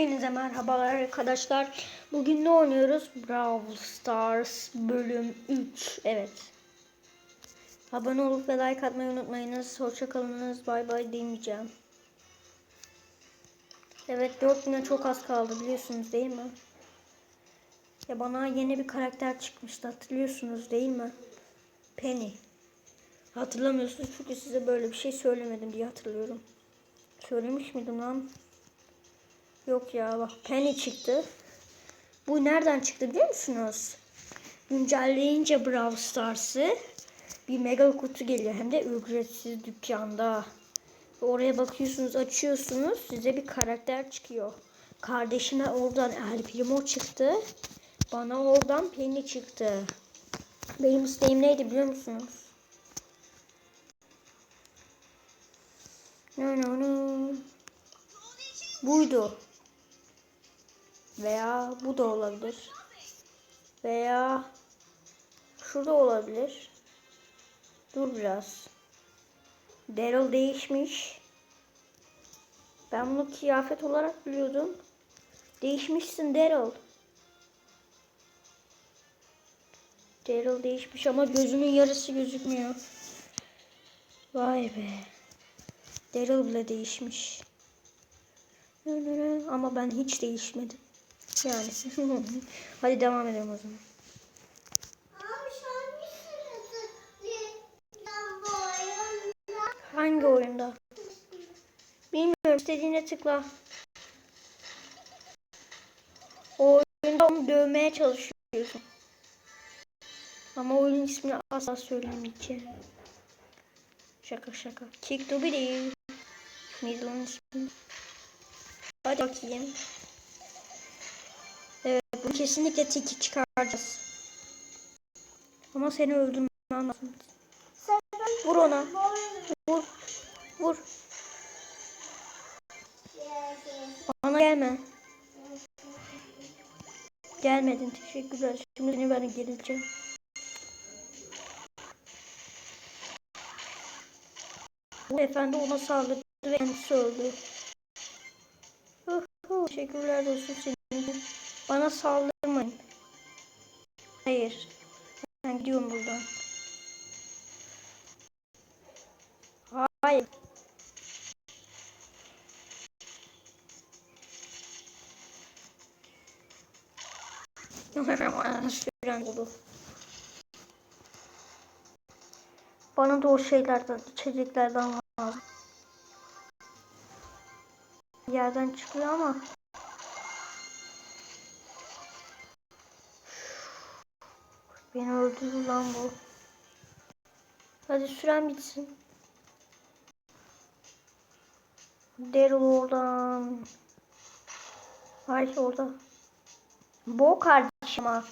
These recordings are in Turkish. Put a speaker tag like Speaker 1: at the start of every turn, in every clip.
Speaker 1: Hepinize merhabalar arkadaşlar. Bugün ne oynuyoruz? Brawl Stars bölüm 3. Evet. Abone olup ve like atmayı unutmayınız. Hoşçakalınız. Bay bay demeyeceğim. Evet 4000'e çok az kaldı biliyorsunuz değil mi? Ya bana yeni bir karakter çıkmıştı hatırlıyorsunuz değil mi? Penny. Hatırlamıyorsunuz çünkü size böyle bir şey söylemedim diye hatırlıyorum. Söylemiş miydim lan? Yok ya bak Penny çıktı. Bu nereden çıktı biliyor musunuz? Güncelleyince Brawl Stars'ı bir mega kutu geliyor. Hem de ücretsiz dükkanda. Oraya bakıyorsunuz açıyorsunuz size bir karakter çıkıyor. Kardeşime oradan El Primo çıktı. Bana oradan Penny çıktı. Benim isteğim neydi biliyor musunuz? No no no. Buydu. Veya bu da olabilir. Veya şurada olabilir. Dur biraz. Daryl değişmiş. Ben bunu kıyafet olarak biliyordum. Değişmişsin Daryl. Daryl değişmiş ama gözünün yarısı gözükmüyor. Vay be. Daryl bile değişmiş. Ama ben hiç değişmedim. Yani. Hadi devam edelim o zaman.
Speaker 2: Hangi oyunda?
Speaker 1: Hangi oyunda? Bilmiyorum. İstediğine tıkla. O oyunda onu dövmeye çalışıyorsun. Ama oyunun ismini asla söylemeyeceğim. Şaka şaka. Kick the video. Neydi onun ismi? Hadi bakayım. Kesinlikle tiki çıkaracağız. Ama seni öldürmem lazım. Vur ona. Vur. Vur. Bana gelme. Gelmedin. Teşekkürler. Şimdi seni ben geleceğim. Bu efendi ona saldırdı ve kendisi öldü. Teşekkürler olsun senin. Bana saldırmayın. Hayır. Ben gidiyorum buradan. Hayır. Süren oldu. Bana da o şeylerden, içeceklerden lazım. Yerden çıkıyor ama. Beni öldürdü lan bu. Hadi süren bitsin. Daryl oradan. Ay orada. Bu kardeşim ha.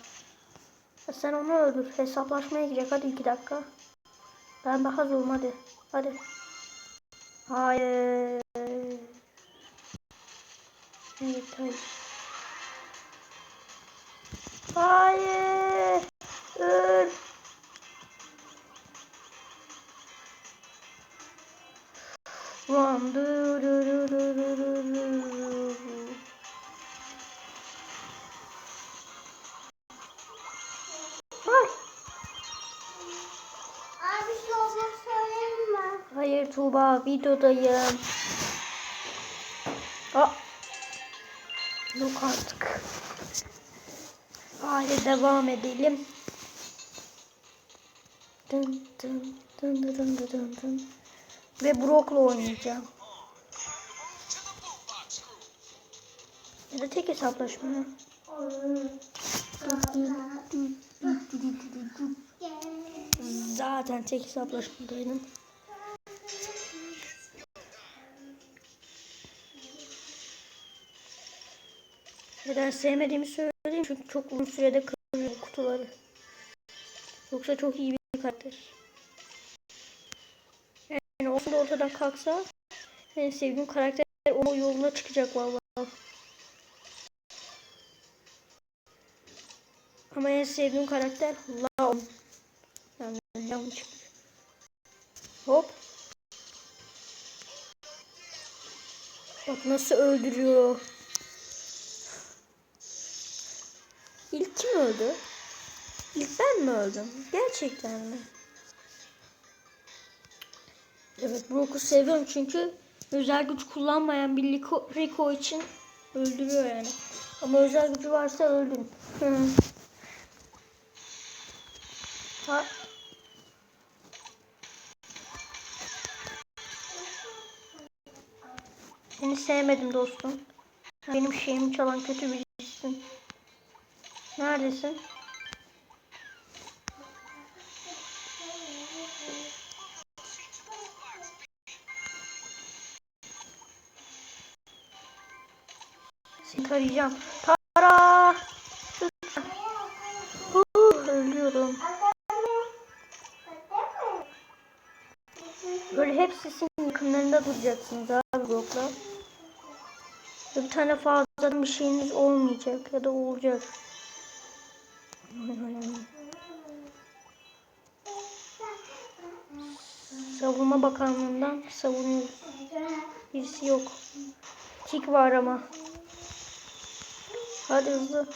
Speaker 1: Sen onu öldür. Hesaplaşmaya girecek. Hadi iki dakika. Ben daha zorum hadi. Hadi. Hayır. Evet hayır. Hayır. Ay.
Speaker 2: Abi şöyle söyleyeyim mi?
Speaker 1: Hayır Tuğba videodayım. Aa. Yok artık. Hadi devam edelim. Dın dın dın dın dın dın dın. Ve Brock'la oynayacağım. Ya da tek hesaplaşma. Zaten tek hesaplaşmadaydım. Neden sevmediğimi söyleyeyim çünkü çok uzun sürede kırıyor kutuları. Yoksa çok iyi bir karakter ortadan kalksa en sevdiğim karakter o yoluna çıkacak vallahi. Ama en sevdiğim karakter Laon. Yani yanlış. Hop. Bak nasıl öldürüyor. İlk kim öldü? İlk ben mi öldüm? Gerçekten mi? Evet Brock'u seviyorum çünkü özel güç kullanmayan bir Rico, için öldürüyor yani. Ama özel gücü varsa öldün. Ha. Seni sevmedim dostum. Benim şeyimi çalan kötü birisin. Neredesin? Tarayacağım. Tara! Lütfen. Uh, ölüyorum. Böyle hepsi senin yakınlarında duracaksınız abi blokla. Bir tane fazladan bir şeyiniz olmayacak ya da olacak. Savunma Bakanlığı'ndan savunuyoruz. Birisi yok. Tik var ama. Hadi hızlı.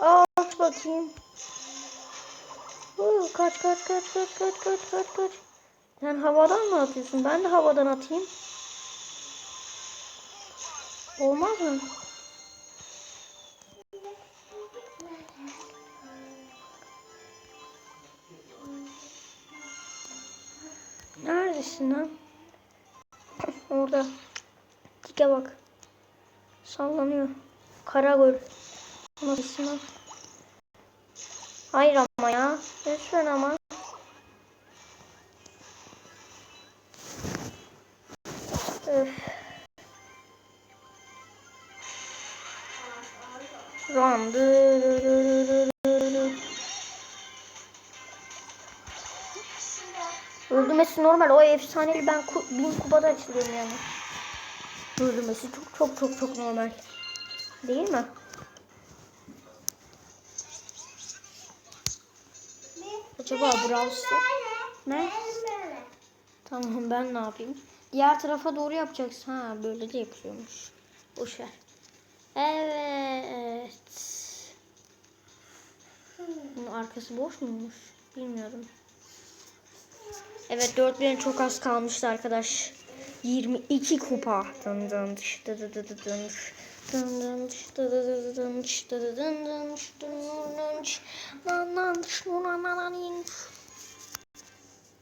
Speaker 1: Aa, Aç bakayım. Oo, kaç kaç kaç kaç kaç kaç kaç kaç. Sen havadan mı atıyorsun? Ben de havadan atayım. Olmaz mı? Neredesin lan? Orada. Dike bak. Sallanıyor. Karagöl. Lan? Hayır ama ya. Lütfen ama. Öf. Run. Öldürmesi normal. O efsaneli ben ku, bin kupada açılıyorum yani. Öldürmesi çok çok çok çok normal. Değil mi? Acaba Brows'ta ne? Tamam ben ne yapayım? Diğer tarafa doğru yapacaksın. Ha böyle de yapıyormuş. Boş ver. Evet. Bunun arkası boş muymuş? Bilmiyorum. Evet 4000 çok az kalmıştı arkadaş. 22 kupa. Dın dın dın. Dın dın dın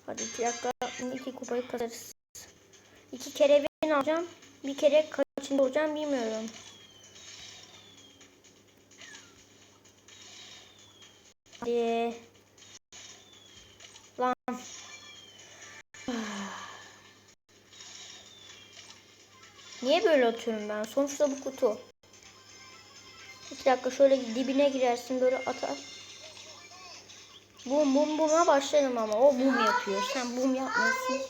Speaker 1: Hadi iki dakika iki kupayı kazarız. İki kere bin alacağım. Bir kere kaçıncı olacağım bilmiyorum. Hadi. Lan. Niye böyle atıyorum ben? Sonuçta bu kutu. İki dakika şöyle dibine girersin böyle atar. Bum bum buma başlarım ama o bum yapıyor. Sen bum yapmıyorsun.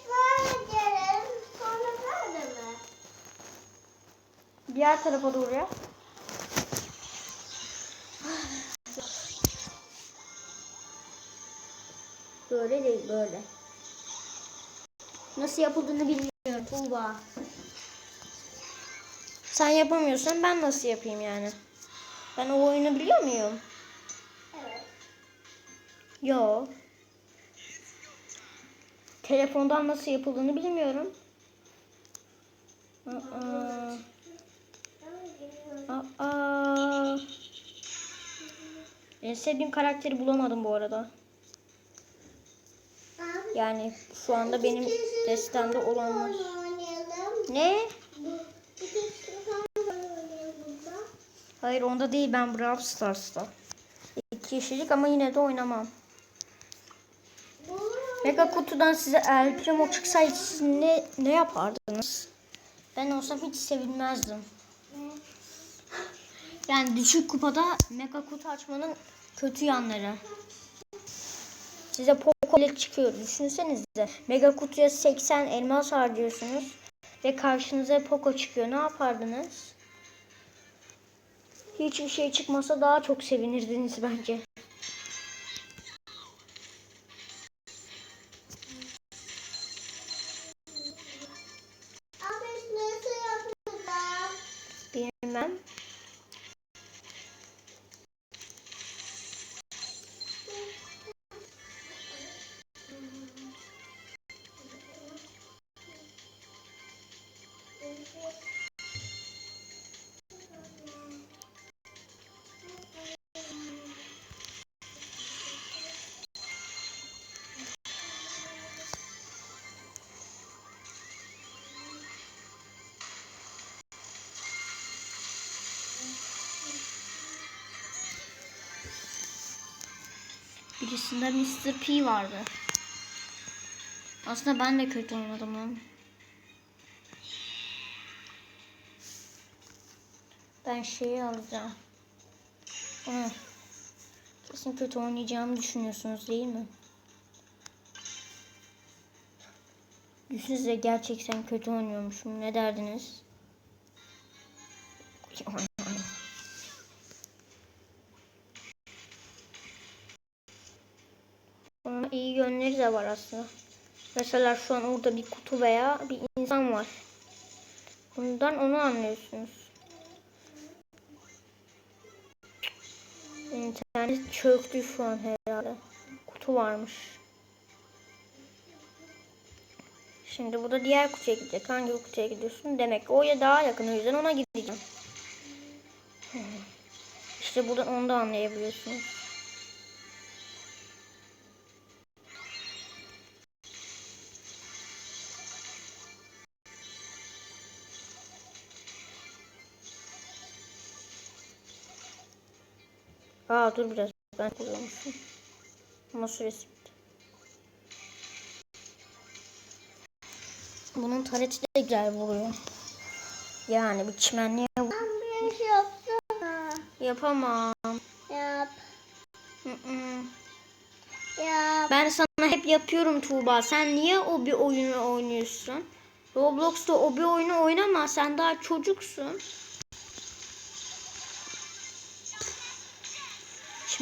Speaker 1: Diğer tarafa doğru yap. Böyle değil böyle. Nasıl yapıldığını bilmiyorum Tuğba. Sen yapamıyorsan ben nasıl yapayım yani? Ben o oyunu biliyor muyum?
Speaker 2: Evet.
Speaker 1: Yo. Telefondan nasıl yapıldığını bilmiyorum. Aa. Aa. En sevdiğim karakteri bulamadım bu arada. Yani şu anda benim destemde olanlar. Ne?
Speaker 2: Bir tek sonra oynayalım burada.
Speaker 1: Hayır onda değil ben Brawl Stars'ta. İki kişilik ama yine de oynamam. Mega kutudan size El Primo çıksaydı siz ne, ne yapardınız? Ben olsam hiç sevinmezdim. Yani düşük kupada mega kutu açmanın kötü yanları. Size ile çıkıyor. Düşünsenize. Mega kutuya 80 elmas harcıyorsunuz. Ve karşınıza Poco çıkıyor. Ne yapardınız? Hiçbir şey çıkmasa daha çok sevinirdiniz bence. Birisinde Mr. P vardı. Aslında ben de kötü oynadım lan. Ben şeyi alacağım. Hı. Kesin kötü oynayacağımı düşünüyorsunuz değil mi? Düşünsenize gerçekten kötü oynuyormuşum. Ne derdiniz? Bunun iyi yönleri de var aslında. Mesela şu an orada bir kutu veya bir insan var. Bundan onu anlıyorsunuz. İnternet çöktü şu an herhalde. Kutu varmış. Şimdi bu da diğer kutuya gidecek. Hangi kutuya gidiyorsun? Demek ki o ya daha yakın. O yüzden ona gideceğim. Hmm. İşte buradan onu da anlayabiliyorsunuz. Aa dur biraz. Ben kullanmışım. Ama süresi. Bunun tareti de güzel vuruyor. Yani bir çimenliğe vur-
Speaker 2: Ben bir şey yapsana.
Speaker 1: yapamam.
Speaker 2: Yap.
Speaker 1: Mm-mm.
Speaker 2: Yap.
Speaker 1: Ben sana hep yapıyorum Tuğba. Sen niye o bir oyunu oynuyorsun? Roblox'ta o bir oyunu oynama. Sen daha çocuksun.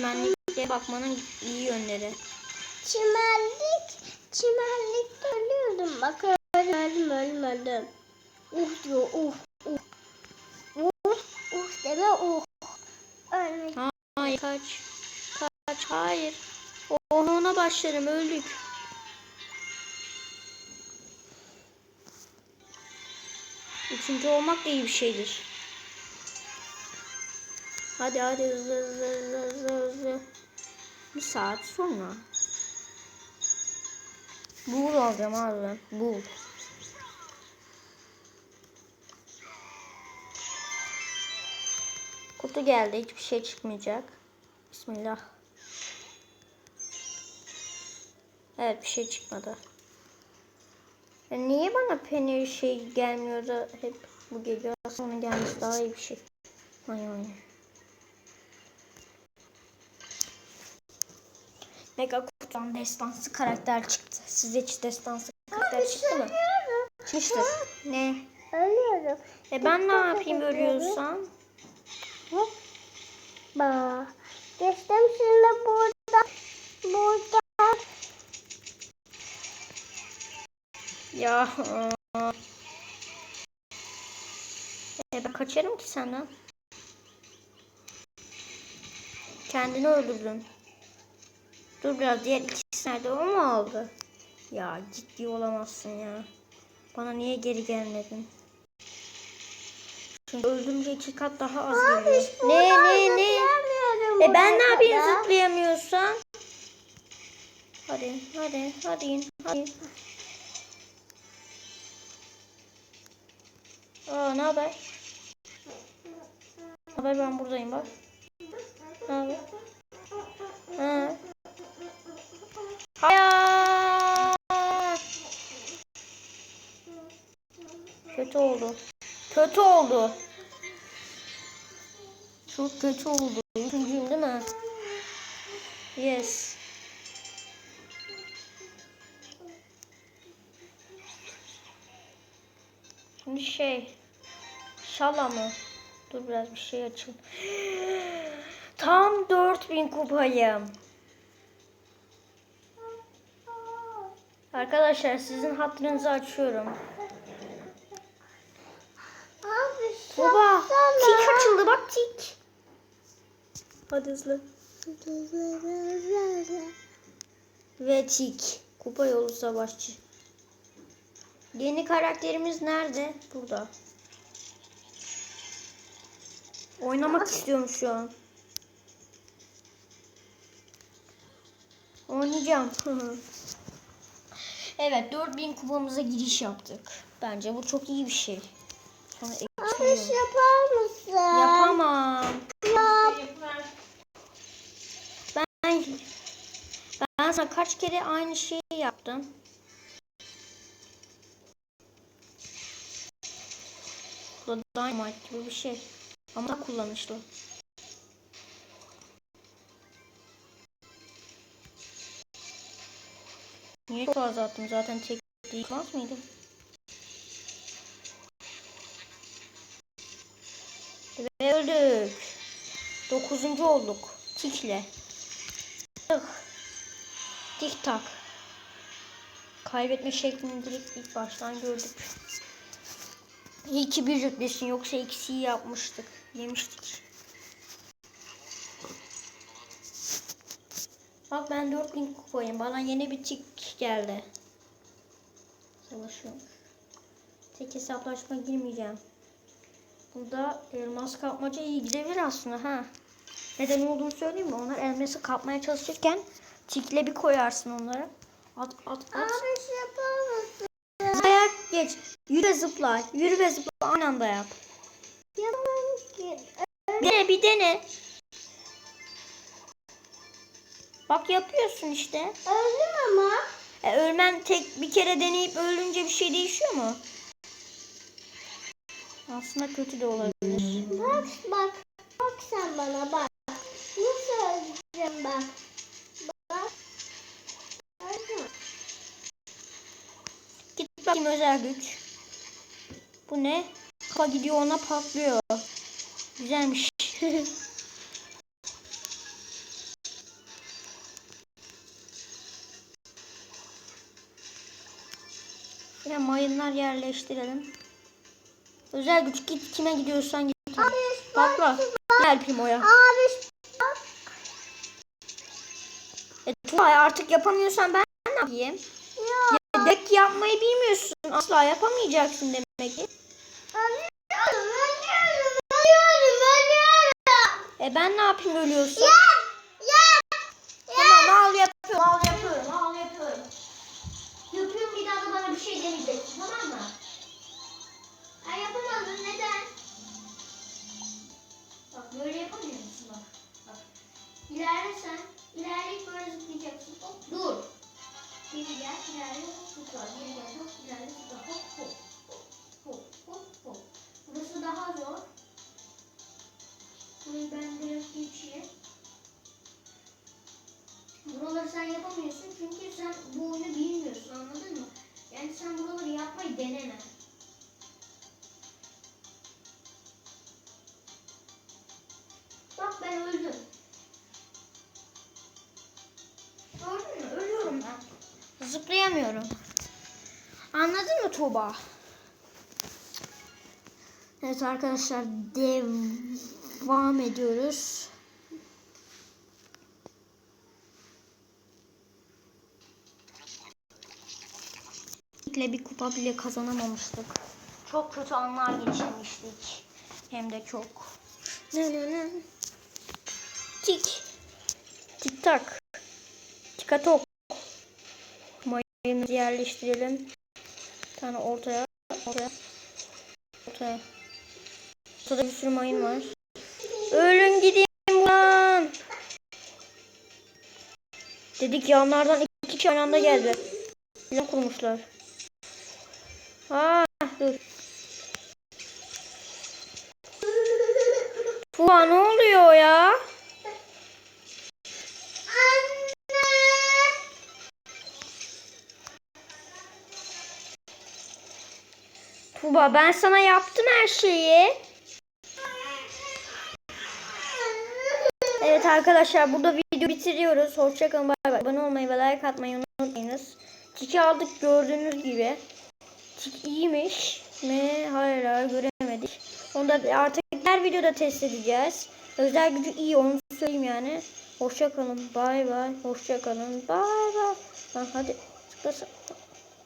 Speaker 1: Çimenliklere bakmanın iyi yönleri.
Speaker 2: Çimenlik. Çimenlikte ölüyordum. Bak öldüm öldüm öldüm öldüm. Uh diyor uh uh. Uh uh deme uh. Ölmek.
Speaker 1: Hayır kaç. Kaç hayır. Ona ona başlarım öldük. Üçüncü olmak da iyi bir şeydir. Hadi hadi hızlı hızlı hızlı hızlı. Bir saat sonra. Bul alacağım abi. Bul. Kutu geldi. Hiçbir şey çıkmayacak. Bismillah. Evet bir şey çıkmadı. Ya niye bana Penny şey gelmiyor da hep bu geliyor? Aslında gelmesi daha iyi bir şey. Ay ay. Mega kutudan destansı karakter çıktı. Size hiç destansı karakter çıktı mı? Çıktı. Ne?
Speaker 2: Ölüyorum.
Speaker 1: E ben ne yapayım ölüyorsam?
Speaker 2: Hoppa. Geçtim şimdi burada. Burada.
Speaker 1: Ya. aa. E ben kaçarım ki senden. Kendini öldürdün. Dur biraz diğer ikisi nerede o mu aldı? Ya ciddi olamazsın ya. Bana niye geri gelmedin? Çünkü öldürünce iki kat daha az geliyor. Ne ne ne? E ben ne yapayım
Speaker 2: arada.
Speaker 1: zıplayamıyorsan? Hadi hadi hadi hadi. Aa ne haber? Haber ben buradayım bak. Ne haber? Hayır. Kötü oldu. Kötü oldu. Çok kötü oldu. Üçüncüyüm değil mi? Yes. Şimdi şey. Şala mı? Dur biraz bir şey açın. Tam 4000 kupayım. Arkadaşlar sizin hatırınızı açıyorum.
Speaker 2: Abi
Speaker 1: Baba tik açıldı bak tik. Hadi hızlı. Ve tik. Kupa yolu savaşçı. Yeni karakterimiz nerede? Burada. Oynamak istiyorum şu an. Oynayacağım. evet 4000 kupamıza giriş yaptık. Bence bu çok iyi bir şey. Sonra
Speaker 2: Abiş
Speaker 1: ekliyorum.
Speaker 2: yapar mısın?
Speaker 1: Yapamam.
Speaker 2: Yap.
Speaker 1: Ben ben sana kaç kere aynı şeyi yaptım. Bu da Dynamite gibi bir şey. Ama kullanışlı. Niye fazla attım? Zaten tek yıkmaz mıydım? Ve öldük. Dokuzuncu olduk. Tikle. Tık. Tik tak. Kaybetme şeklini direkt ilk baştan gördük. İyi ki bir rütbesin yoksa eksiği yapmıştık. Yemiştik. Bak ben 4000 kupayım. Bana yeni bir tik geldi. Savaşıyorum. Tek hesaplaşma girmeyeceğim. Burada elmas kapmaca iyi gidebilir aslında ha. Neden olduğunu söyleyeyim mi? Onlar elması kapmaya çalışırken tikle bir koyarsın onları. At at at.
Speaker 2: Abiş yapar mısın?
Speaker 1: Zıplaya geç. Yürü ve zıpla. Yürü ve zıpla. Aynı anda yap.
Speaker 2: Yapamam ki.
Speaker 1: Dene bir dene. Bak yapıyorsun işte.
Speaker 2: Öldüm ama.
Speaker 1: E, ölmen tek bir kere deneyip ölünce bir şey değişiyor mu? Aslında kötü de olabilir.
Speaker 2: Bak bak. Bak sen bana bak. Nasıl öleceğim bak. Bak.
Speaker 1: Git bakayım özel güç. Bu ne? Kafa gidiyor ona patlıyor. Güzelmiş. Yine mayınlar yerleştirelim. Özel güç git kime gidiyorsan git.
Speaker 2: Abiş
Speaker 1: Patla. Gel Pimo'ya.
Speaker 2: Bak.
Speaker 1: E, Tuğay artık yapamıyorsan ben ne yapayım?
Speaker 2: Ya.
Speaker 1: Dek yapmayı bilmiyorsun. Asla yapamayacaksın demek ki.
Speaker 2: Ölüyorum, ölüyorum, ölüyorum, ölüyorum.
Speaker 1: E ben ne yapayım ölüyorsun?
Speaker 2: Yap, yap.
Speaker 1: Tamam al yapıyorum. Al yapıyorum. Al. Yapıyorum bir şey demeyeceksin tamam mı?
Speaker 2: Ay yapamadın, neden?
Speaker 1: Bak böyle yapamıyor musun bak. Bak. İlerle sen. İlerleyip böyle zıplayacaksın. Hop dur. Geri gel ilerle zıpla. Geri gel hop ilerle zıpla. Hop hop. Hop hop hop hop. Burası daha zor. Burayı ben biraz geçeyim. Buraları sen yapamıyorsun çünkü sen bu oyunu bilmiyorsun anladın mı? Yani sen buraları yapmayı deneme. Bak ben öldüm. Gördün mü? Ölüyorum ben. Zıplayamıyorum. Anladın mı Tuğba? Evet arkadaşlar devam ediyoruz. İle bir kupa bile kazanamamıştık. Çok kötü anlar geçirmiştik. Hem de çok. Ne ne ne. Tik. Tik tak. Tikatok. Mayımızı yerleştirelim. Bir tane ortaya. Ortaya. Ortaya. Ortada bir sürü mayın var. Ölün gideyim lan. Dedik yanlardan iki kişi aynı anda geldi. Plan kurmuşlar. Aa dur. Tuğba ne oluyor ya?
Speaker 2: Anne.
Speaker 1: Tuğba ben sana yaptım her şeyi. Evet arkadaşlar burada video bitiriyoruz. Hoşçakalın bay bay. Abone olmayı ve like atmayı unutmayınız. Tiki aldık gördüğünüz gibi. Tik iyiymiş mi? Hala göremedik. Onu da artık her videoda test edeceğiz. Özel gücü iyi onu söyleyeyim yani. Hoşçakalın bay bay. Hoşçakalın bay bay. Hadi tıklasın.